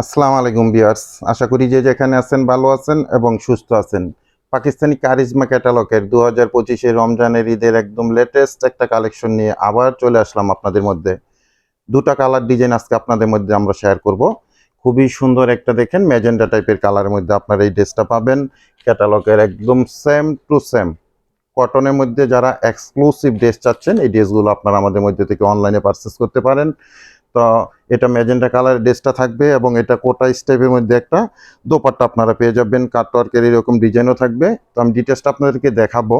আসসালামু আলাইকুম বিয়ার্স আশা করি যে যেখানে আছেন ভালো আছেন এবং সুস্থ আছেন। পাকিস্তানি কারিজমা ক্যাটালগের দু হাজার পঁচিশে রমজানের ঈদের একদম লেটেস্ট একটা কালেকশন নিয়ে আবার চলে আসলাম আপনাদের মধ্যে। দুটা কালার ডিজাইন আজকে আপনাদের মধ্যে আমরা শেয়ার করব। খুবই সুন্দর একটা দেখেন ম্যাজেন্ডা টাইপের কালারের মধ্যে আপনারা এই ড্রেসটা পাবেন। ক্যাটালগের একদম সেম টু সেম কটনের মধ্যে যারা এক্সক্লুসিভ ড্রেস চাচ্ছেন, এই ড্রেসগুলো আপনারা আমাদের মধ্যে থেকে অনলাইনে পারচেস করতে পারেন। তো এটা ম্যাজেন্টা কালারের ড্রেসটা থাকবে এবং এটা কোটা স্টাইপের মধ্যে একটা দোপাট্টা আপনারা পেয়ে যাবেন। কাটওয়ার্কের এরকম ডিজাইনও থাকবে। তো আমি ডিটেলসটা আপনাদেরকে দেখাবো।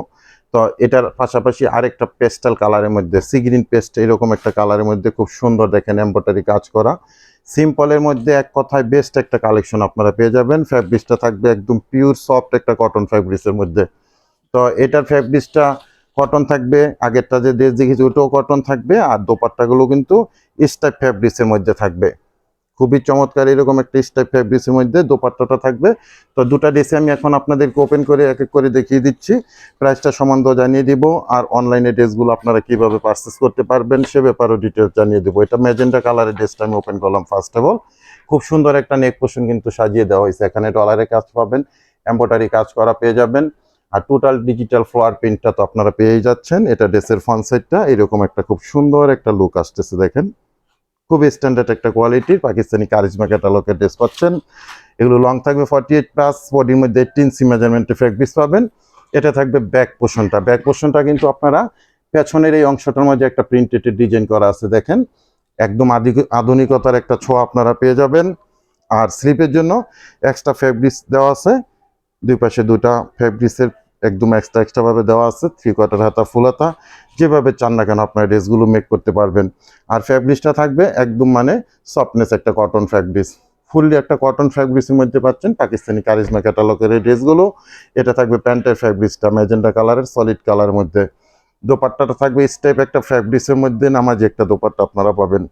তো এটার পাশাপাশি আরেকটা পেস্টাল কালারের মধ্যে সি গ্রিন পেস্ট এরকম একটা কালারের মধ্যে খুব সুন্দর দেখেন এম্ব্রয়ডারি কাজ করা। সিম্পলের মধ্যে এক কথায় বেস্ট একটা কালেকশন আপনারা পেয়ে যাবেন। ফ্যাব্রিক্সটা থাকবে একদম পিওর সফট একটা কটন ফ্যাব্রিক্সের মধ্যে। তো এটার ফ্যাব্রিক্সটা কটন থাকবে, আগেরটা যে ড্রেস দেখেছি ওটাও কটন থাকবে, আর দোপাট্টাগুলো কিন্তু স্টাইপ ফ্যাব্রিক্সের মধ্যে থাকবে। খুবই চমৎকার এরকম একটা স্টাইপ ফ্যাব্রিক্সের মধ্যে দোপাট্টাটা থাকবে। তো দুটা ড্রেসে আমি এখন আপনাদেরকে ওপেন করে এক এক করে দেখিয়ে দিচ্ছি। প্রাইসটা সম্বন্ধ জানিয়ে দিব, আর অনলাইনে ড্রেসগুলো আপনারা কীভাবে পারচেস করতে পারবেন সে ব্যাপারেও ডিটেলস জানিয়ে দেবো। এটা ম্যাজেন্টা কালারের ড্রেসটা আমি ওপেন করলাম ফার্স্ট অফ অল খুব সুন্দর একটা নেক পোর্শন কিন্তু সাজিয়ে দেওয়া হয়েছে। এখানে ডলারের কাজ পাবেন এম্ব্রয়ডারি কাজ করা পেয়ে যাবেন। আর টোটাল ডিজিটাল ফ্লোয়ার প্রিন্টটা তো আপনারা পেয়েই যাচ্ছেন। এটা ড্রেসের ফ্রন্ট সাইডটা এরকম একটা খুব সুন্দর একটা লুক আসতেছে দেখেন। খুব স্ট্যান্ডার্ড একটা কোয়ালিটির পাকিস্তানি কারিজমা ক্যাটালগের ড্রেস পাচ্ছেন। এগুলো লং থাকবে ফর্টি এইট প্লাস বডির মধ্যে এইটিন সি মেজারমেন্টে ফ্যাব্রিক্স পাবেন। এটা থাকবে ব্যাক পোর্শনটা ব্যাক পোর্শনটা কিন্তু আপনারা পেছনের এই অংশটার মধ্যে একটা প্রিন্টেড ডিজাইন করা আছে দেখেন। একদম আধি- আধুনিকতার একটা ছোঁয়া আপনারা পেয়ে যাবেন। আর স্লিপের জন্য এক্সট্রা ফ্যাব্রিক্স দেওয়া আছে। দুই পাশে দুটা ফ্যাব্রিক্সের একদম এক্সট্রা এক্সট্রাভাবে দেওয়া আছে থ্রি কোয়ার্টার হাতা ফুল হাতা, যেভাবে চান না কেন আপনার ড্রেসগুলো মেক করতে পারবেন। আর ফ্যাব্রিক্সটা থাকবে একদম মানে সফটনেস একটা কটন ফ্যাব্রিক্স ফুললি একটা কটন ফ্যাব্রিক্সের মধ্যে পাচ্ছেন পাকিস্তানি কারিজমা ক্যাটালগের এই ড্রেসগুলো এটা থাকবে প্যান্টের ফ্যাব্রিক্সটা ম্যাজেন্ডা কালারের সলিড কালারের মধ্যে। দোপাট্টাটা থাকবে স্টেপ একটা ফ্যাব্রিক্সের মধ্যে, নামাজি একটা দোপাট্টা আপনারা পাবেন।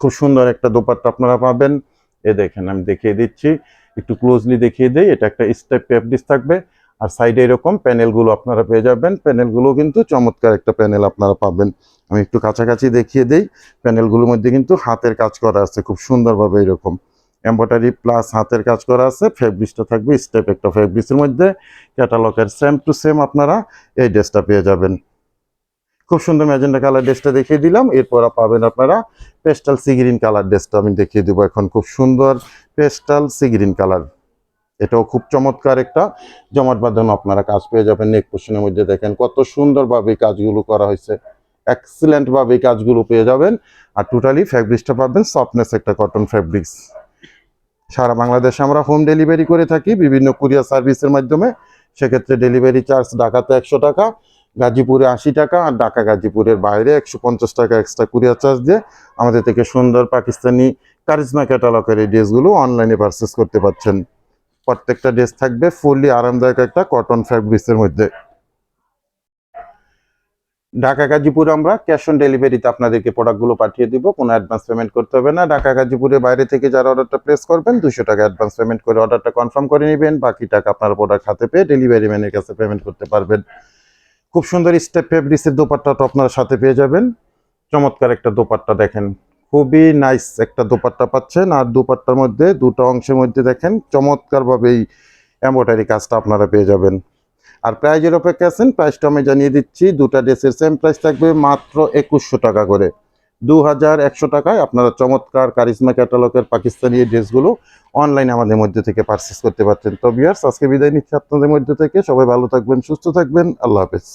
খুব সুন্দর একটা দোপাট্টা আপনারা পাবেন। এ দেখেন, আমি দেখিয়ে দিচ্ছি। একটু ক্লোজলি দেখিয়ে দিই, এটা একটা স্টেপ ফ্যাব্রিক্স থাকবে। আর সাইডে এরকম প্যানেলগুলো আপনারা পেয়ে যাবেন। প্যানেলগুলো কিন্তু চমৎকার একটা প্যানেল আপনারা পাবেন। আমি একটু কাছাকাছি দেখিয়ে দিই। প্যানেলগুলোর মধ্যে কিন্তু হাতের কাজ করা আছে, খুব সুন্দরভাবে এরকম। এম্ব্রয়ডারি প্লাস হাতের কাজ করা আছে ফেব্রিক্সটা থাকবে স্টেপ একটা ফেব্রিক্সের মধ্যে। ক্যাটালগের সেম টু সেম আপনারা এই ড্রেসটা পেয়ে যাবেন। খুব সুন্দর ম্যাজেন্ডা কালার ড্রেসটা দেখিয়ে দিলাম। এরপর পাবেন আপনারা পেস্টাল সি গ্রিন কালার ড্রেসটা আমি দেখিয়ে দেবো এখন। খুব সুন্দর পেস্টাল সি গ্রিন কালার। এটাও খুব চমৎকার একটা জমাট বাঁধানো। আপনারা কাজ পেয়ে যাবেন নেক পোর্শনের মধ্যে। দেখেন কত সুন্দরভাবে কাজগুলো করা হয়েছে। এক্সিলেন্ট ভাবে এই কাজগুলো পেয়ে যাবেন। আর টোটালি ফ্যাব্রিক্সটা পাবেন সফটনেস একটা কটন ফ্যাব্রিক্স সারা বাংলাদেশে আমরা হোম ডেলিভারি করে থাকি। বিভিন্ন কুরিয়ার সার্ভিসের মাধ্যমে। সেক্ষেত্রে ডেলিভারি চার্জ ঢাকাতে একশো টাকা। গাজীপুরে আশি টাকা আর ঢাকা গাজীপুরের বাইরে একশো পঞ্চাশ টাকা এক্সট্রা কুরিয়ার চার্জ দিয়ে আমাদের থেকে সুন্দর পাকিস্তানি কারিজমা ক্যাটালগের এই ড্রেসগুলো অনলাইনে পারচেস করতে পারছেন। প্রত্যেকটা ড্রেস থাকবে ফুললি আরামদায়ক একটা কটন ফ্যাব্রিক্সের মধ্যে। ঢাকা গাজীপুরে আমরা ক্যাশ অন ডেলিভারিতে আপনাদেরকে প্রোডাক্টগুলো পাঠিয়ে দিব, কোনো অ্যাডভান্স পেমেন্ট করতে হবে না। ঢাকা গাজীপুরের বাইরে থেকে যারা অর্ডারটা প্লেস করবেন দুশো টাকা অ্যাডভান্স পেমেন্ট করে অর্ডারটা কনফার্ম করে নেবেন। বাকি টাকা আপনার প্রোডাক্ট হাতে পেয়ে ডেলিভারি ম্যানের কাছে পেমেন্ট করতে পারবেন। খুব সুন্দর স্টেপ ফেব্রিক্সের দোপাট্টাটা আপনারা সাথে পেয়ে যাবেন। চমৎকার একটা দোপাট্টা দেখেন। খুবই নাইস একটা দোপাট্টা পাচ্ছেন। আর দোপাট্টার মধ্যে দুটো অংশের মধ্যে দেখেন, চমৎকারভাবে এই এম্ব্রয়ডারি কাজটা আপনারা পেয়ে যাবেন। আর প্রাইজের অপেক্ষা আছেন প্রাইসটা আমি জানিয়ে দিচ্ছি, দুটা ড্রেসের সেম প্রাইস থাকবে মাত্র একুশশো টাকা করে। দু হাজার একশো টাকায় আপনারা চমৎকার কারিজমা ক্যাটালগের পাকিস্তানি ড্রেসগুলো অনলাইনে আমাদের মধ্যে থেকে পারচেস করতে পারছেন তো বিয়ার্স আজকে বিদায় নিচ্ছি আপনাদের মধ্যে থেকে। সবাই ভালো থাকবেন, সুস্থ থাকবেন। আল্লাহ হাফেজ।